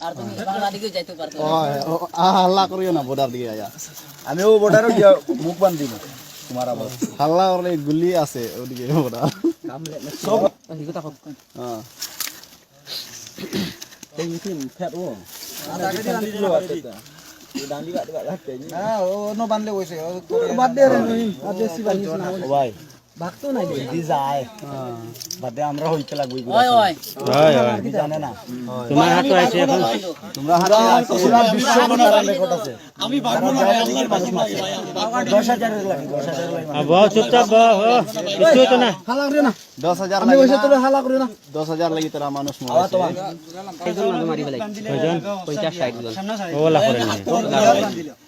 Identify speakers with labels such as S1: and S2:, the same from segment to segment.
S1: আর তুমি বাংলা দিকে যাইতে পারতো না।
S2: ও, হাল্লা করিও না বর্ডার দিকে আয়া। আমিও বর্ডারও গিয়া মুখ বান্ধ দিব তোমার আবার। হাল্লা করলে গুলি আছে ওদিকে বর্ডার সব হ্যাঁ হ্যাঁ ও নো বান্ধলে কইছে বাদ দে রে নই আর বেশি বান্ধি না। ভাই। ভাগতো নাই দি যায় বাদ আমরা হইতে লাগবই
S1: ওই ওই
S2: কি জানে না।
S3: তোমার হাতে আছে এখন?
S2: তোমরা হাতে আছে। পুরা বিশ্ব বানার রেকর্ড আছে। আমি ভাগবো না আল্লাহর বাকি ভাই 10000 এর লাগি 10000 এর লাগি
S3: আর বহ চুপচাপ বহ কিছু হতো না।
S2: হালা করে না। 10000 লাগি আমি তোরে হালা করে না। 10000 লাগি তোরা মানুষ মরে তোমার।
S3: কয়জন ওলা করে নিয়ে না নেট দিতাম না
S2: তোমারে বানানোর ব্যবস্থা করে দিই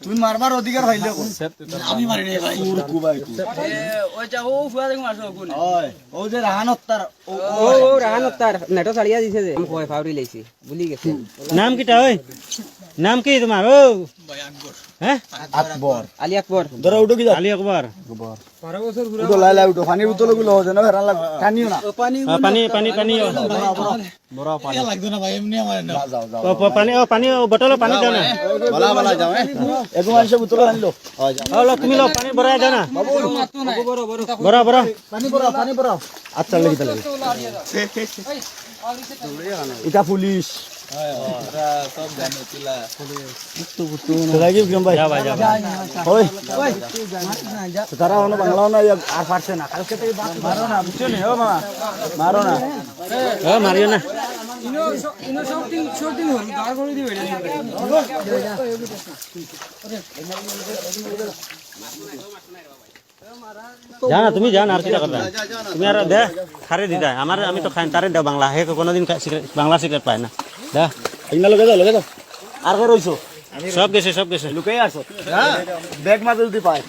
S2: তুমি মারবার অধিকার হইলে আমি মারি নাই ভাই। কুর কুবাই
S1: কু। ওই যা ও ফুয়া দেখো মারছো কোন
S2: ওই ও যে রাহানত্তার ও
S4: ও রাহানত্তার নেটো ছাড়িয়া দিছে যে। কয় ফাউরি লাইছি ভুলি গেছে।
S3: নাম কিটা ওই? নাম কি তোমার ও? হ্যাঁ?
S2: আকবর।
S4: আলী আকবর।
S2: ধরো উঠো কি
S3: আলী আকবর।
S2: উঠো লাই লাই উঠো। পানির বোতলগুলো হচ্ছে না ফেরান লাগ টানিও না।
S3: আ, পানি পানি পানি
S2: বড় পানি। লাগবে না ভাই এমনি আমার যাও যাও
S3: পানি ও পানি ও পানি দাও না।
S2: বলা বলা যাও এগো মানুষ বোতল আনলো। হয় যাও।
S3: লো, তুমি লো পানি ভরাই দাও না। বড় বড়।
S2: পানি পড়াও পানি পড়াও আচ্ছা লাগি তাহলে এটা পুলিশ। তারা না আর পারছে না কালকে থেকে মারো না বুঝছ নি ও মামা মারো না
S3: ও মারিও না যা না তুমি যা না আর কিটা করবা তুমি আর দে, খারে দি দা। আমার, আমি তো খাই, তারে দাও বাংলা। হে কোনোদিন বাংলা সিগারেট পায় না। দা
S2: ইংলা লগে যাও লগে যাও। আর কই রইছো?
S3: সব গেছে সব গেছে।
S2: লুকাই আসো হ্যাঁ ব্যাগ মা জলদি পায়।